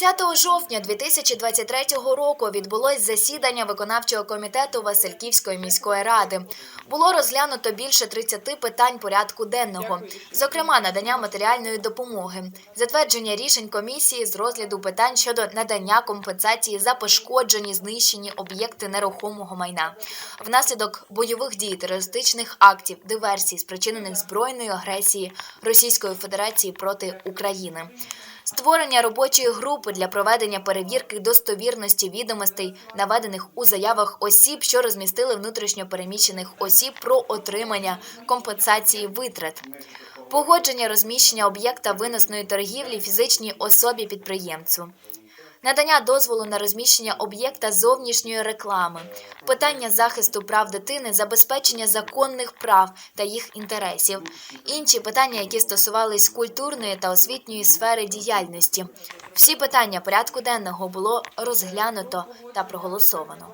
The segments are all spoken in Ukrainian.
30 жовтня 2023 року відбулось засідання виконавчого комітету Васильківської міської ради. Було розглянуто більше 30 питань порядку денного, зокрема надання матеріальної допомоги, затвердження рішень комісії з розгляду питань щодо надання компенсації за пошкоджені знищені об'єкти нерухомого майна внаслідок бойових дій, терористичних актів, диверсій, спричинених збройною агресії Російської Федерації проти України. Створення робочої групи для проведення перевірки достовірності відомостей, наведених у заявах осіб, що розмістили внутрішньо переміщених осіб про отримання компенсації витрат. Погодження розміщення об'єкта виносної торгівлі фізичній особі підприємцю. Надання дозволу на розміщення об'єкта зовнішньої реклами, питання захисту прав дитини, забезпечення законних прав та їх інтересів, інші питання, які стосувались культурної та освітньої сфери діяльності. Всі питання порядку денного було розглянуто та проголосовано.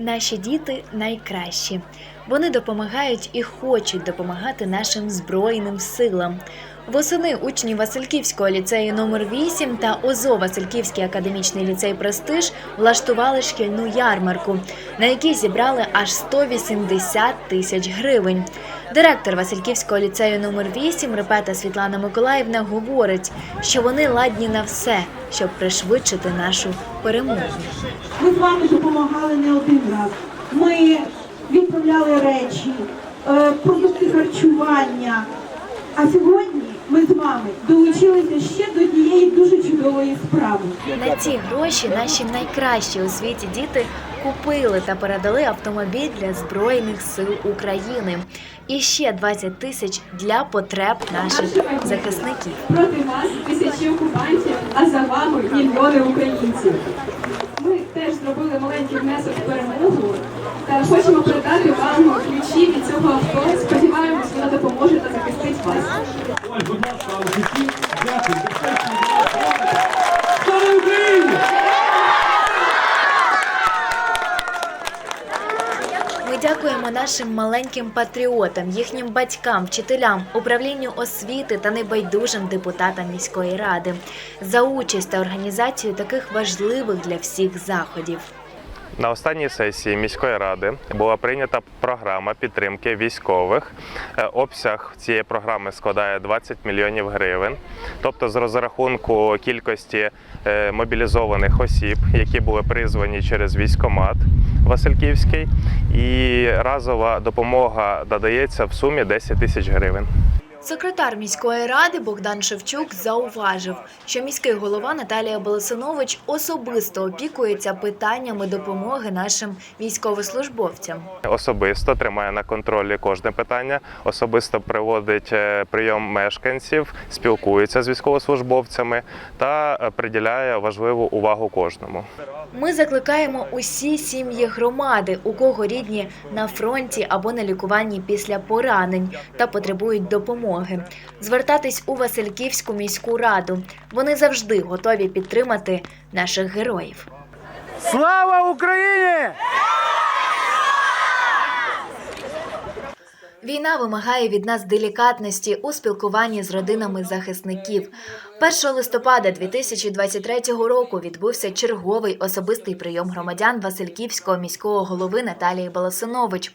Наші діти найкращі. Вони допомагають і хочуть допомагати нашим збройним силам. Восени учні Васильківського ліцею номер 8 та ОЗО Васильківський академічний ліцей Престиж влаштували шкільну ярмарку, на якій зібрали аж 180 тисяч гривень. Директор Васильківського ліцею номер 8 Репета Світлана Миколаївна говорить, що вони ладні на все, щоб пришвидшити нашу перемогу. Ми з вами допомагали не один раз. Ми відправляли речі, е, продукти харчування. А сьогодні ми з вами долучилися ще до однієї дуже чудової справи. На ці гроші наші найкращі у світі діти купили та передали автомобіль для збройних сил України. І ще 20 тисяч для потреб наших захисників. Проти вас тисячі окупантів, а за вами мільйони українців. Ми дякуємо нашим маленьким патріотам, їхнім батькам, вчителям, управлінню освіти та небайдужим депутатам міської ради за участь та організацію таких важливих для всіх заходів. На останній сесії міської ради була прийнята програма підтримки військових. Е, Обсяг цієї програми складає 20 мільйонів гривень. Тобто, з розрахунку кількості е, мобілізованих осіб, які були призвані через військомат Васильківський, і разова допомога додається в сумі 10 тисяч гривень. Секретар міської ради Богдан Шевчук зауважив, що міський голова Наталія Болесинович особисто опікується питаннями допомоги нашим військовослужбовцям. Особисто тримає на контролі кожне питання, особисто приводить е, прийом мешканців, спілкується з військовослужбовцями та е, приділяє важливу увагу кожному. Ми закликаємо усі сім'ї громади, у кого рідні на фронті або на лікуванні після поранень та потребують допомоги, звертатись у Васильківську міську раду. Вони завжди готові підтримати наших героїв. Слава Україні! Війна вимагає від нас делікатності у спілкуванні з родинами захисників. 1 листопада 2023 року відбувся черговий особистий прийом громадян Васильківського міського голови Наталії Баласинович.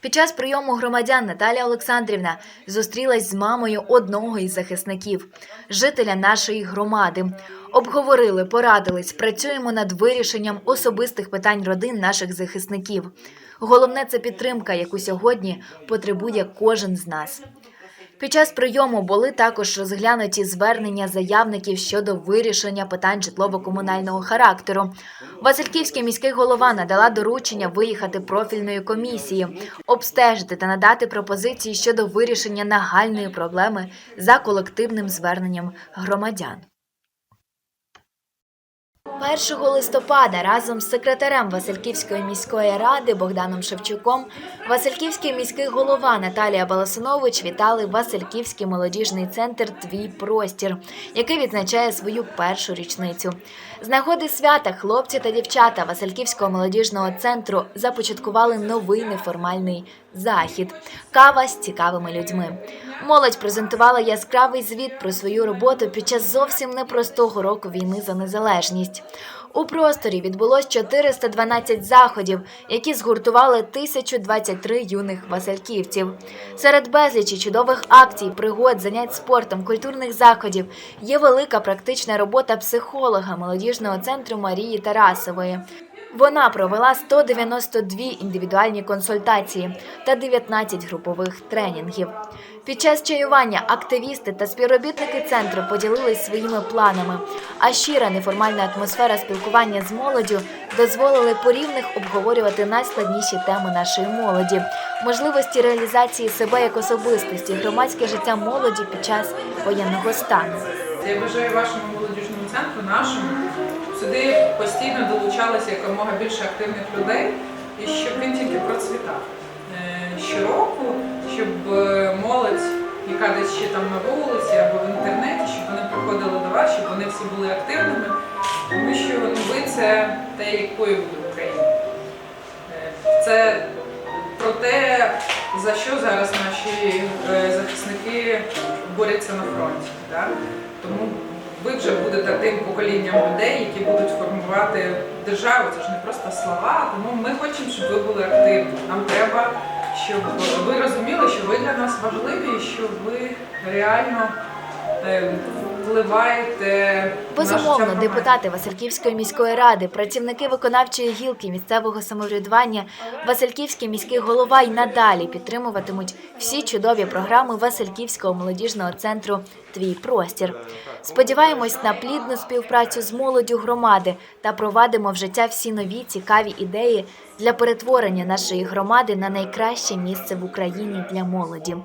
Під час прийому громадян Наталія Олександрівна зустрілась з мамою одного із захисників, жителя нашої громади. Обговорили, порадились, працюємо над вирішенням особистих питань родин наших захисників. Головне це підтримка, яку сьогодні потребує кожен з нас. Під час прийому були також розглянуті звернення заявників щодо вирішення питань житлово-комунального характеру. Васильківський міський голова надала доручення виїхати профільної комісії, обстежити та надати пропозиції щодо вирішення нагальної проблеми за колективним зверненням громадян. 1 листопада разом з секретарем Васильківської міської ради Богданом Шевчуком Васильківський міський голова Наталія Баласинович вітали Васильківський молодіжний центр Твій простір, який відзначає свою першу річницю. З нагоди свята хлопці та дівчата Васильківського молодіжного центру започаткували новий неформальний захід, кава з цікавими людьми. Молодь презентувала яскравий звіт про свою роботу під час зовсім непростого року війни за незалежність. У просторі відбулось 412 заходів, які згуртували 1023 юних васильківців. Серед безлічі чудових акцій, пригод, занять спортом, культурних заходів є велика практична робота психолога молодіжного центру Марії Тарасової. Вона провела 192 індивідуальні консультації та 19 групових тренінгів. Під час чаювання активісти та співробітники центру поділились своїми планами, а щира неформальна атмосфера спілкування з молоддю дозволили по обговорювати найскладніші теми нашої молоді, можливості реалізації себе як особистості, громадське життя молоді під час воєнного стану. Я бажаю вашому молодіжному центру, нашому, сюди постійно долучалося якомога більше активних людей, і щоб він тільки процвітав. Е, Щороку, щоб е, молодь, яка десь ще там на вулиці або в інтернеті, щоб вони приходили до вас, щоб вони всі були активними, тому що ну, ви це те, якою буде Україна. Е, Це про те, за що зараз наші захисники борються на фронті. Так? Тому ви вже будете тим поколінням людей, які будуть формувати державу. Це ж не просто слова. Тому ми хочемо, щоб ви були активні. Нам треба, щоб ви розуміли, що ви для нас важливі, і що ви реально впливаєте. Безумовно, депутати Васильківської міської ради, працівники виконавчої гілки місцевого самоврядування, Васильківський міський голова й надалі підтримуватимуть всі чудові програми Васильківського молодіжного центру Твій простір. Сподіваємось на плідну співпрацю з молоддю громади та провадимо в життя всі нові цікаві ідеї для перетворення нашої громади на найкраще місце в Україні для молоді.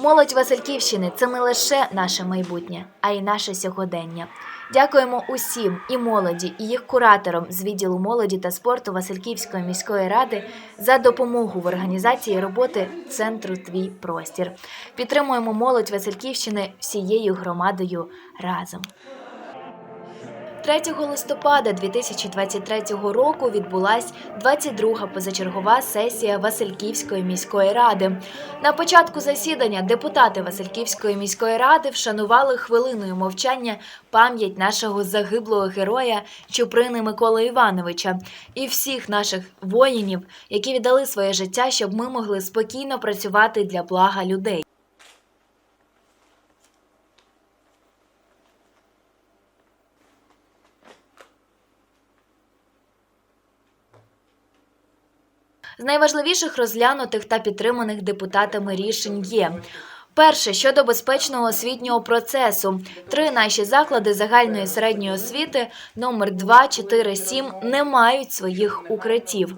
Молодь Васильківщини це не лише наше майбутнє, а й наше сьогодення. Дякуємо усім і молоді, і їх кураторам з відділу молоді та спорту Васильківської міської ради за допомогу в організації роботи центру Твій простір. Підтримуємо молодь Васильківщини всією громадою разом. 3 листопада 2023 року відбулась 22-га позачергова сесія Васильківської міської ради. На початку засідання депутати Васильківської міської ради вшанували хвилиною мовчання пам'ять нашого загиблого героя Чуприни Миколи Івановича і всіх наших воїнів, які віддали своє життя, щоб ми могли спокійно працювати для блага людей. З найважливіших розглянутих та підтриманих депутатами рішень є. Перше щодо безпечного освітнього процесу. Три наші заклади загальної середньої освіти номер 2, 4, 7 не мають своїх укриттів.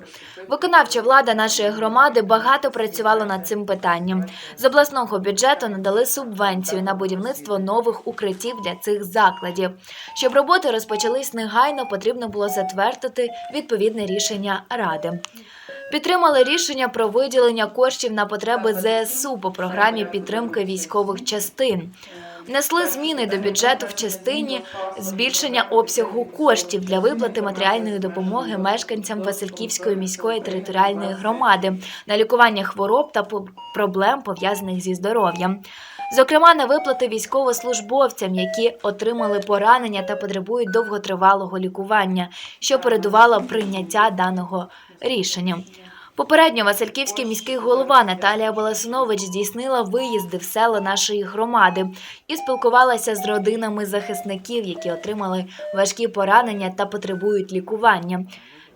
Виконавча влада нашої громади багато працювала над цим питанням. З обласного бюджету надали субвенцію на будівництво нових укриттів для цих закладів. Щоб роботи розпочались негайно, потрібно було затвердити відповідне рішення ради. Підтримали рішення про виділення коштів на потреби ЗСУ по програмі підтримки військових частин. Внесли зміни до бюджету в частині збільшення обсягу коштів для виплати матеріальної допомоги мешканцям Васильківської міської територіальної громади на лікування хвороб та проблем пов'язаних зі здоров'ям. Зокрема, на виплати військовослужбовцям, які отримали поранення та потребують довготривалого лікування, що передувало прийняття даного рішення. Попередньо Васильківський міський голова Наталія Волосинович здійснила виїзди в села нашої громади і спілкувалася з родинами захисників, які отримали важкі поранення та потребують лікування.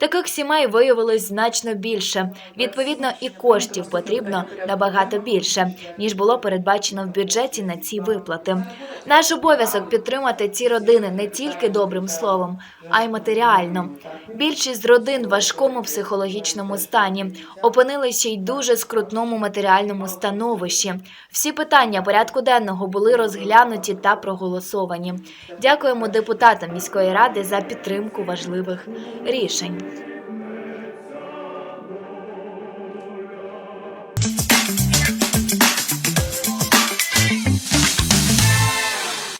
Таких сімей виявилось значно більше. Відповідно, і коштів потрібно набагато більше, ніж було передбачено в бюджеті на ці виплати. Наш обов'язок підтримати ці родини не тільки добрим словом, а й матеріально. Більшість родин в важкому психологічному стані опинилися й дуже скрутному матеріальному становищі. Всі питання порядку денного були розглянуті та проголосовані. Дякуємо депутатам міської ради за підтримку важливих рішень.